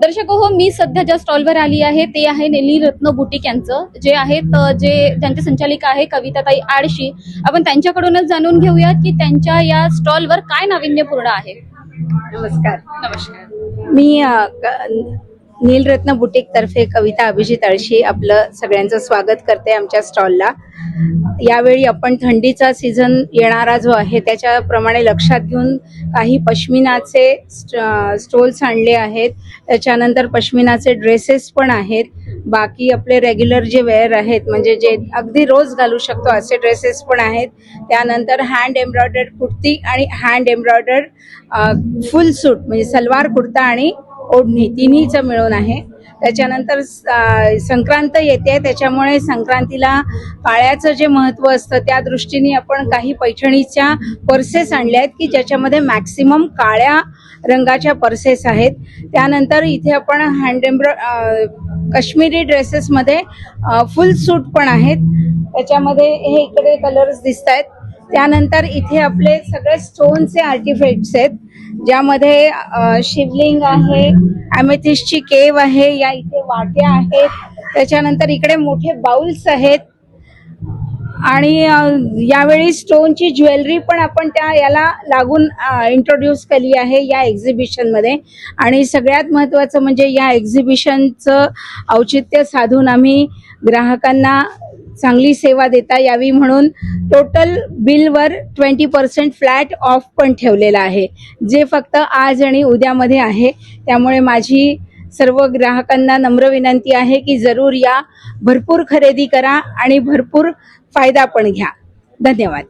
दर्शक हो मी सध्या ज्या स्टॉलवर आली आहे ते आहे नेली रत्न बुटीक यांचं. जे आहेत जे ज्यांचे संचालिका आहे कविताताई आडशी. आपण त्यांच्याकडूनच जाणून घेऊयात की त्यांच्या या स्टॉलवर काय नाविन्यपूर्ण आहे. नमस्कार. नमस्कार. मी नीलरत्न बुटीक तर्फे कविता अभिजित अळशी आपलं सगळ्यांचं स्वागत करते आमच्या स्टॉलला. यावेळी आपण थंडीचा सीझन येणारा जो आहे त्याच्याप्रमाणे लक्षात घेऊन काही पश्मिनाचे स्ट- स्टोल्स आणले आहेत. त्याच्यानंतर पश्मिनाचे ड्रेसेस पण आहेत. बाकी आपले रेग्युलर जे वेअर आहेत म्हणजे जे अगदी रोज घालू शकतो असे ड्रेसेस पण आहेत. त्यानंतर हँड एम्ब्रॉयडर्ड कुर्ती आणि हँड एम्ब्रॉयडर्ड फुल सूट म्हणजे सलवार कुर्ता आणि ओढणी तिन्हीचं मिळून आहे. त्याच्यानंतर संक्रांत येते त्याच्यामुळे संक्रांतीला काळ्याचं जे महत्त्व असतं त्या दृष्टीने आपण काही पैठणीच्या पर्सेस आणल्या आहेत की ज्याच्यामध्ये मॅक्सिमम काळ्या रंगाच्या पर्सेस आहेत. त्यानंतर इथे आपण हँड एम्ब्रॉ काश्मीरी ड्रेसेसमध्ये फुल सूट पण आहेत. त्याच्यामध्ये हे इकडे कलर्स दिसत आहेत त्यानंतर इथे आपले सगळे स्टोनचे आर्टिफॅक्ट्स आहेत. ज्यामध्ये शिवलिंग आहे अमेथिसची केव आहे या इथे वाट्या आहेत. त्याच्यानंतर इकडे मोठे बाउल्स आहेत. आणि यावेळी स्टोनची ज्वेलरी पण आपण त्या याला लागून इंट्रोड्यूस केली आहे या एक्झिबिशनमध्ये आणि सगळ्यात महत्त्वाचं म्हणजे या एक्झिबिशनचं औचित्य साधून आम्ही ग्राहकांना चांगली सेवा देता यावी म्हणून टोटल बिलवर ट्वेंटी पर्सेंट फ्लॅट ऑफ पण ठेवलेला आहे. जे फक्त आज आणि उद्यामध्ये आहे. त्यामुळे माझी सर्व ग्राहकांना नम्र विनंती आहे की जरूर या भरपूर खरेदी करा आणि भरपूर फायदा पण घ्या. धन्यवाद.